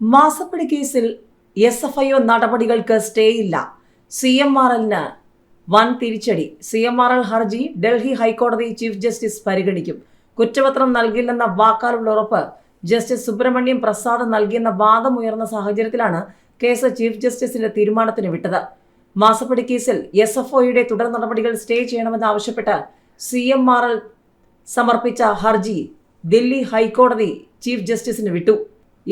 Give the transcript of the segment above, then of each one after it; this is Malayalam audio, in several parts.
മാസപ്പടി കേസിൽ എസ് എഫ് ഐ ഒ നടപടികൾക്ക് സ്റ്റേ ഇല്ല. സി എം ആർ എല്ലിന് വൻ തിരിച്ചടി. സി എം ആർ എൽ ഹർജി ഡൽഹി ഹൈക്കോടതി ചീഫ് ജസ്റ്റിസ് പരിഗണിക്കും. കുറ്റപത്രം നൽകില്ലെന്ന വാക്കാലുള്ള ഉറപ്പ് ജസ്റ്റിസ് സുബ്രഹ്മണ്യം പ്രസാദ് നൽകിയെന്ന വാദമുയർന്ന സാഹചര്യത്തിലാണ് കേസ് ചീഫ് ജസ്റ്റിസിന്റെ തീരുമാനത്തിന് വിട്ടത്. മാസപ്പടി കേസിൽ എസ് എഫ് ഒയുടെ തുടർ നടപടികൾ സ്റ്റേ ചെയ്യണമെന്നാവശ്യപ്പെട്ട് സി എം ആർ എൽ സമർപ്പിച്ച ഹർജി ദില്ലി ഹൈക്കോടതി ചീഫ് ജസ്റ്റിസിന് വിട്ടു.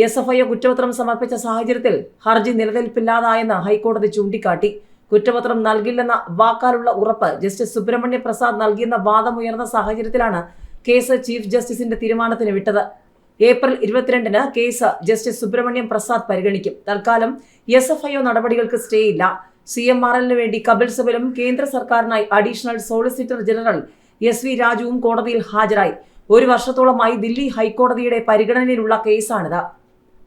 എസ് എഫ് ഐ കുറ്റപത്രം സമർപ്പിച്ച സാഹചര്യത്തിൽ ഹർജി നിലനിൽപ്പില്ലാതായെന്ന് ഹൈക്കോടതി ചൂണ്ടിക്കാട്ടി. കുറ്റപത്രം നൽകില്ലെന്ന വാക്കാലുള്ള ഉറപ്പ് ജസ്റ്റിസ് സുബ്രഹ്മണ്യ പ്രസാദ് നൽകിയെന്ന വാദമുയർന്ന സാഹചര്യത്തിലാണ് കേസ് ചീഫ് ജസ്റ്റിസിന്റെ തീരുമാനത്തിന് വിട്ടത്. ഏപ്രിൽ ഇരുപത്തിരണ്ടിന് കേസ് ജസ്റ്റിസ് സുബ്രഹ്മണ്യം പ്രസാദ് പരിഗണിക്കും. തൽക്കാലം എസ് എഫ് ഐ ഒ നടപടികൾക്ക് സ്റ്റേ ഇല്ല സി എം ആർ എല്ലിന് വേണ്ടി കപിൽ സിബലും കേന്ദ്ര സർക്കാരിനായി additional solicitor general S V രാജുവും കോടതിയിൽ ഹാജരായി. ഒരു വർഷത്തോളമായി ദില്ലി ഹൈക്കോടതിയുടെ പരിഗണനയിലുള്ള കേസാണിത്.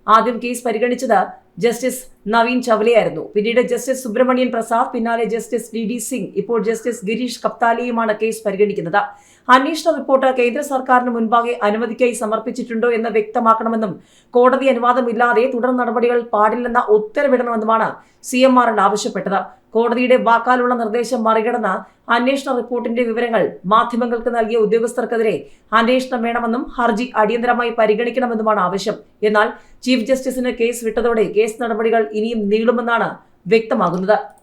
ആദ്യം കേസ് പരിഗണിച്ചത് ജസ്റ്റിസ് നവീൻ ചവലയായിരുന്നു. പിന്നീട് ജസ്റ്റിസ് സുബ്രഹ്മണ്യൻ പ്രസാദ് പിന്നാലെ ജസ്റ്റിസ് ഡി ഡി സിംഗ്. ഇപ്പോൾ ജസ്റ്റിസ് ഗിരീഷ് കപ്താലിയുമാണ് കേസ് പരിഗണിക്കുന്നത്. അന്വേഷണ റിപ്പോർട്ട് കേന്ദ്ര സർക്കാരിന് മുൻപാകെ അനുമതിക്കായി സമർപ്പിച്ചിട്ടുണ്ടോ എന്ന് വ്യക്തമാക്കണമെന്നും കോടതി അനുവാദമില്ലാതെ തുടർ നടപടികൾ പാടില്ലെന്ന ഉത്തരവിടണമെന്നുമാണ് സി എം ആർ ആവശ്യപ്പെട്ടത്. കോടതിയുടെ വാക്കാലുള്ള നിർദ്ദേശം മറികടന്ന അന്വേഷണ റിപ്പോർട്ടിന്റെ വിവരങ്ങൾ മാധ്യമങ്ങൾക്ക് നൽകിയ ഉദ്യോഗസ്ഥർക്കെതിരെ അന്വേഷണം വേണമെന്നും ഹർജി അടിയന്തരമായി പരിഗണിക്കണമെന്നുമാണ് ആവശ്യം. എന്നാൽ ചീഫ് ജസ്റ്റിസിന് കേസ് വിട്ടതോടെ കേസ് നടപടികൾ ഇനിയും നീളുമെന്നാണ് വ്യക്തമാകുന്നത്